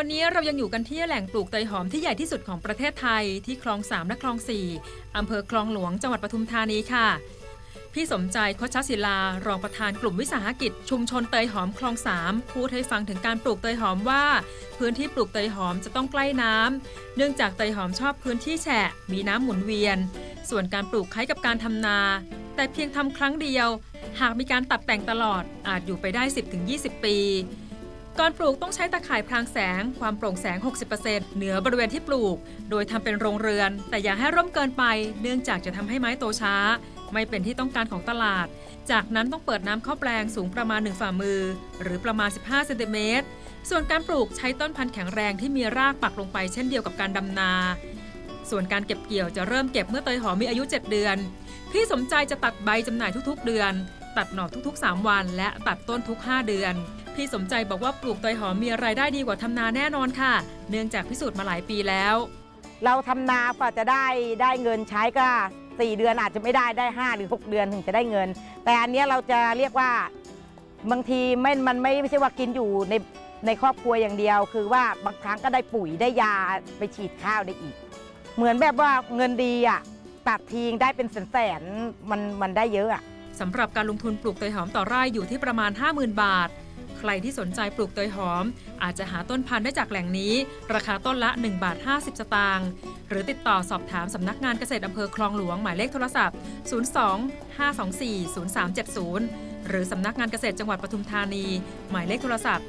วันนี้เรายังอยู่กันที่แหล่งปลูกเตยหอมที่ใหญ่ที่สุดของประเทศไทยที่คลองสามและคลองสี่อำเภอคลองหลวงจังหวัดปทุมธานีค่ะ พี่สมใจโคชศิลา รองประธานกลุ่มวิสาหกิจ ชุมชนเตยหอมคลองสามพูดให้ฟังถึงการปลูกเตยหอมว่า พื้นที่ปลูกเตยหอมจะต้องใกล้น้ำเนื่องจากเตยหอมชอบพื้นที่แฉะ มีน้ำหมุนเวียน ส่วนการปลูกคล้ายกับการทำนา แต่เพียงทำครั้งเดียว หากมีการตัดแต่งตลอดอาจอยู่ไปได้ 10-20 ปี ก่อนปลูกต้องใช้ตะข่ายพรางแสง ความโปร่งแสง 60%เหนือบริเวณที่ปลูก โดยทำเป็นโรงเรือน แต่อย่าให้ร่มเกินไป เนื่องจากจะทำให้ไม้โตช้า ไม่เป็นที่ต้องการของตลาด จากนั้นต้องเปิดน้ำเข้าแปลงสูงประมาณ 1 ฝ่ามือ หรือประมาณ 15เซนติเมตร ส่วนการปลูกใช้ต้นพันธุ์แข็งแรงที่มีรากปักลงไปเช่นเดียวกับการดำนา ส่วนการเก็บเกี่ยวจะเริ่มเก็บเมื่อเตยหอมมีอายุ 7 เดือน พี่สมใจจะตัดใบจำหน่ายทุกๆ เดือน ตัดหน่อทุกๆ 3 วัน และตัดต้นทุก 5 เดือน พี่สมใจบอกว่าปลูกเตยหอมมีรายได้ดีกว่าทำนาแน่นอนค่ะ เนื่องจากพิสูจน์มาหลายปีแล้ว เราทำนากว่าจะได้ได้เงินใช้ก็ 4 เดือนอาจจะไม่ได้ได้ 5 หรือ 6 เดือนถึงจะได้เงิน แต่อันเนี้ยเราจะเรียกว่าบางทีไม่มันไม่ไม่ใช่ว่ากินอยู่ในในครอบครัวอย่างเดียว คือว่าบางครั้งก็ได้ปุ๋ยได้ยาไปฉีดข้าวได้อีก เหมือนแบบว่าเงินดีอะตัดทิ้งได้เป็นแสนๆมันมันได้เยอะอะสำหรับการลงทุนปลูกเตยหอมต่อไร่อยู่ที่ประมาณ 50,000 บาท ใครที่สนใจปลูกเตยหอม อาจจะหาต้นพันธุ์ได้จากแหล่งนี้ ราคาต้นละ1บาท50 สตางค์หรือติดต่อสอบถามสำนักงานเกษตรอำเภอคลองหลวงหมายเลขโทรศัพท์ 02 524 0370 หรือสำนักงานเกษตรจังหวัดปทุมธานี หมายเลขโทรศัพท์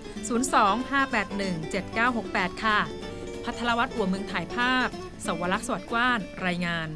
02 581 7968 ค่ะ พัทรวัฒน์อัวเมืองถ่ายภาพ สวรักษ์สวัสดิ์กว้าน รายงาน